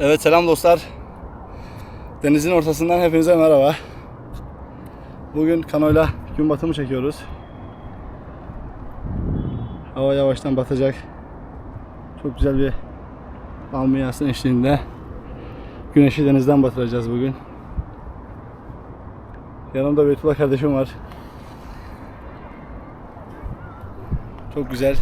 Evet selam dostlar. Denizin ortasından hepinize merhaba. Bugün kanoyla gün batımı çekiyoruz. Hava yavaştan batacak. Çok güzel bir palmiyasın eşliğinde güneşi denizden batıracağız bugün. Yanımda Beytullah kardeşim var. Çok güzel.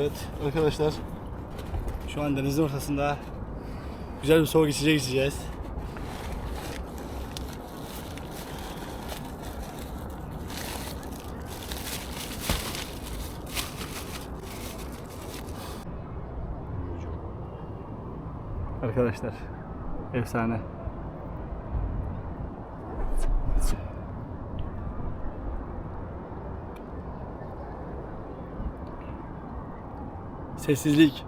Evet arkadaşlar şu an denizin ortasında güzel bir soğuk içecek içeceğiz. Arkadaşlar efsane. Sessizlik.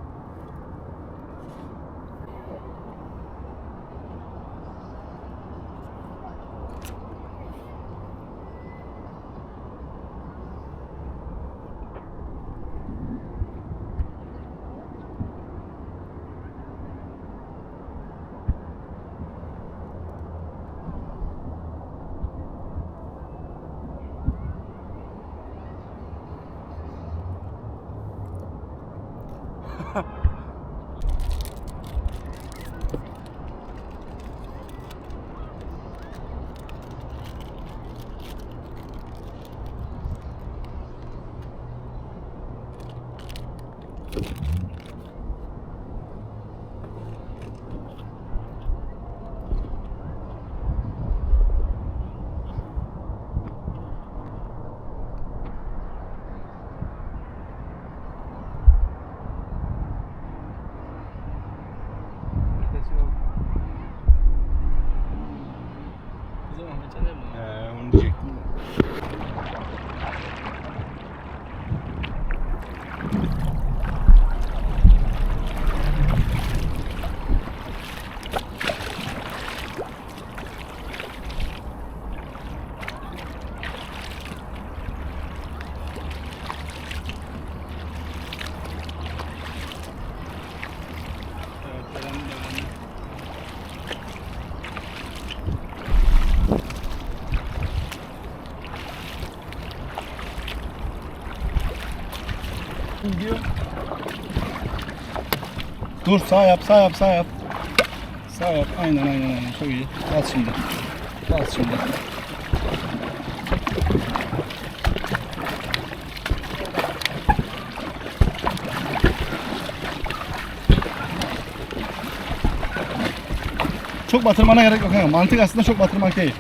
Ee, onu diyecektim de. Evet, devamı devamı. Gidiyor. Dur sağ yap sağ yap sağ yap. Sağ yap aynen aynen aynen çok iyi. Bas şimdi. Bas şimdi. Çok batırmana gerek yok. Mantık aslında çok batırmak değil.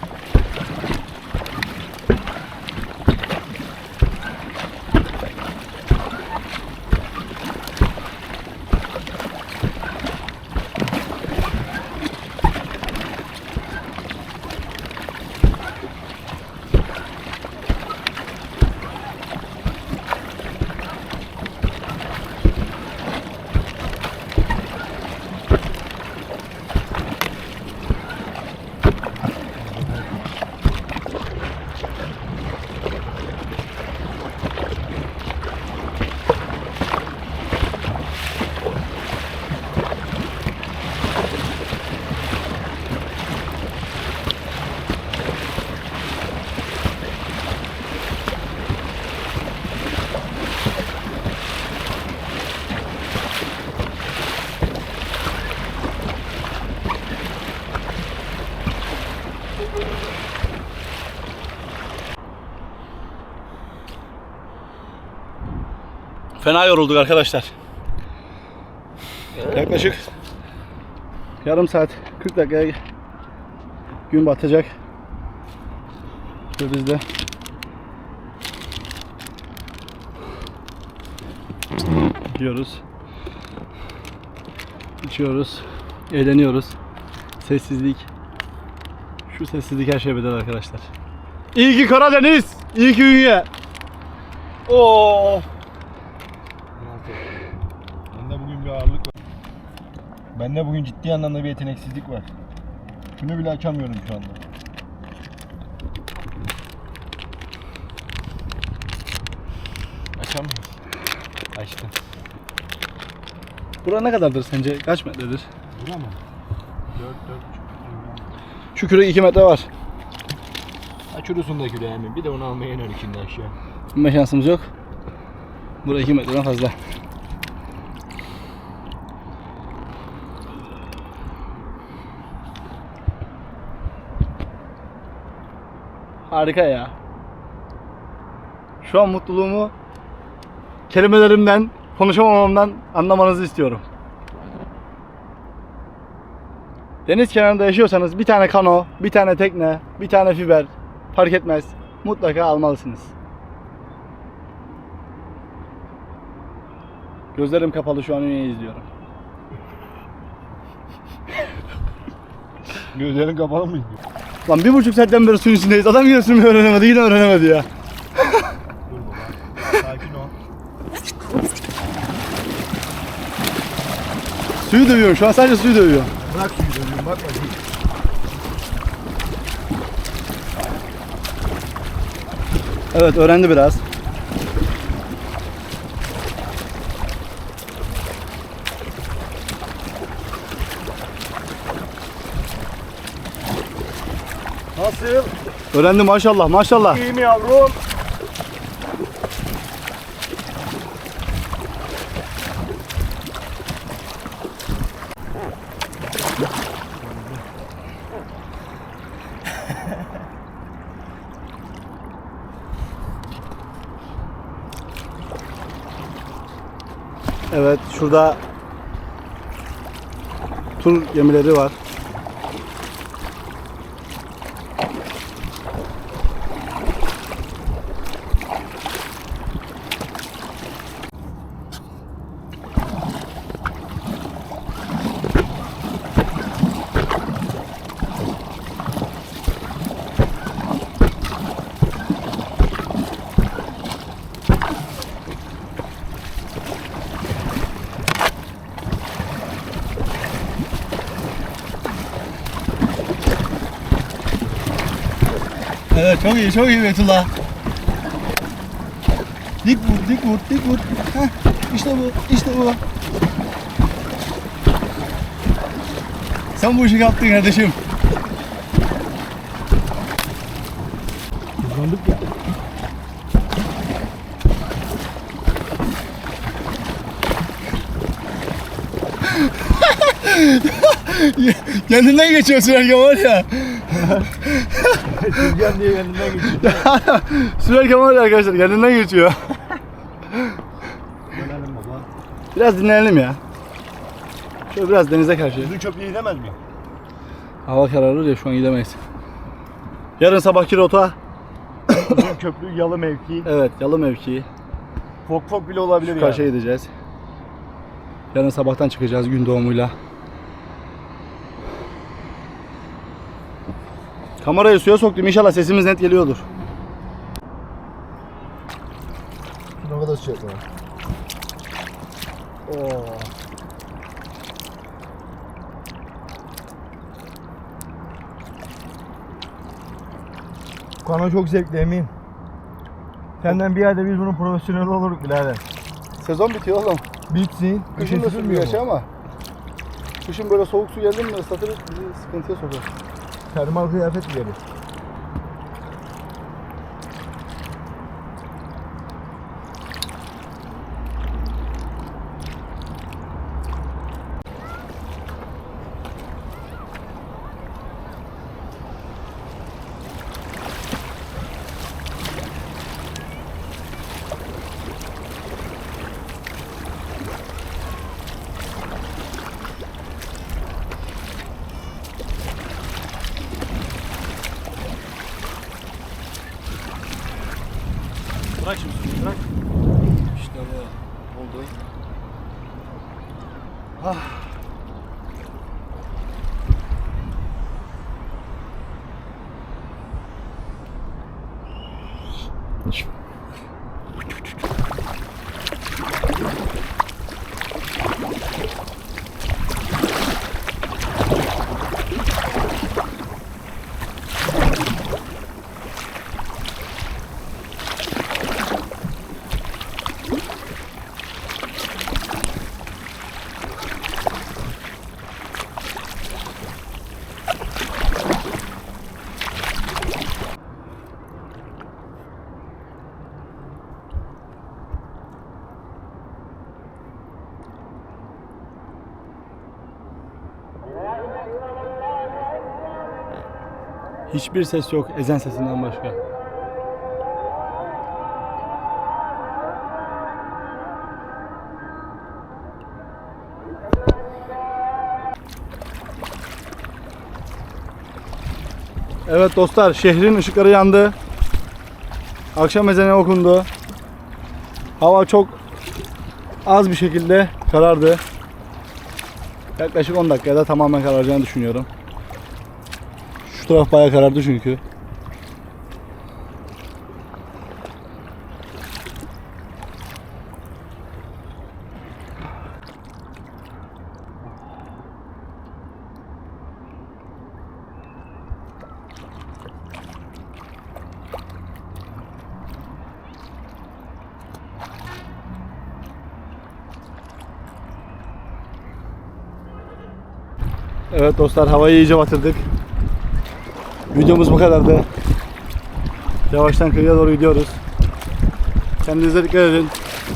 Fena yorulduk arkadaşlar. Yaklaşık yarım saat 40 dakikaya gün batacak. Ve biz de yiyoruz. içiyoruz. Eğleniyoruz. Sessizlik. Şu sessizlik her şey bedel arkadaşlar. İyi ki Karadeniz. İyi ki Ünye. Oo. Bende bugün bir ağırlık var. Bende bugün ciddi anlamda bir yeteneksizlik var. Şunu bile açamıyorum şu anda. Açamıyorum. Açtım. Bura ne kadardır sence? Kaç metredir? Bura mı? 4 4 Şu kürek 2 metre var. Aç urusundaki küreğimi. Bir de onu almaya iner şimdi aşağı. Bulma şansımız yok. Bura 2 metreden fazla. Harika ya. Şu an mutluluğumu kelimelerimden, konuşamamamdan anlamanızı istiyorum. Deniz kenarında yaşıyorsanız bir tane kano, bir tane tekne, bir tane fiber fark etmez. Mutlaka almalısınız. Gözlerim kapalı şu an Ünye'yi izliyorum. Gözlerin kapalı mı? Lan bir buçuk saatten beri suyun içindeyiz. Adam yine sürmeyi öğrenemedi. Yine öğrenemedi ya. Dur baba. Sakin ol. Suyu dövüyorum. Şu an sadece suyu dövüyor. Bırak suyu dönüyorum bakma. Evet öğrendi biraz. Nasıl? Öğrendi maşallah maşallah. İyi mi yavrum? Evet şurada tur gemileri var. Evet çok iyi çok iyi Betullah. Dik vur dik vur dik vur. Heh, işte bu işte bu. Sen bu işi yaptın kardeşim. Kazandık ya. Kendinden geçiyor sürerken var ya. Sürgen diye kendinden geçiyor. sürerken var ya arkadaşlar kendinden geçiyor. Dönelim baba. Biraz dinlenelim ya. Şöyle biraz denize karşı. Bizim çöplüğe gidemez mi? Hava kararır ya şu an gidemeyiz. Yarın sabahki rota Bizim köprü yalı mevki. evet yalı mevkii. Fok fok bile olabilir Şu ya. karşıya gideceğiz. Yarın sabahtan çıkacağız gün doğumuyla. Kamerayı suya soktum. İnşallah sesimiz net geliyordur. Ne kadar sıcak var. Oo. Kano çok zevkli emin. Senden bir yerde biz bunun profesyonel oluruz birader. Sezon bitiyor oğlum. Bitsin. Kışın da sürmüyor gerçi ama. Kışın böyle soğuk su geldi mi ıslatır bizi sıkıntıya sokar. Termal kıyafet giyeriz. which Hiçbir ses yok ezan sesinden başka. Evet dostlar şehrin ışıkları yandı. Akşam ezanı okundu. Hava çok az bir şekilde karardı. Yaklaşık 10 dakikada tamamen kararacağını düşünüyorum. Şu taraf bayağı karardı çünkü. Evet dostlar havayı iyice batırdık. Videomuz bu kadardı. Yavaştan kıyıya doğru gidiyoruz. Kendinize dikkat edin.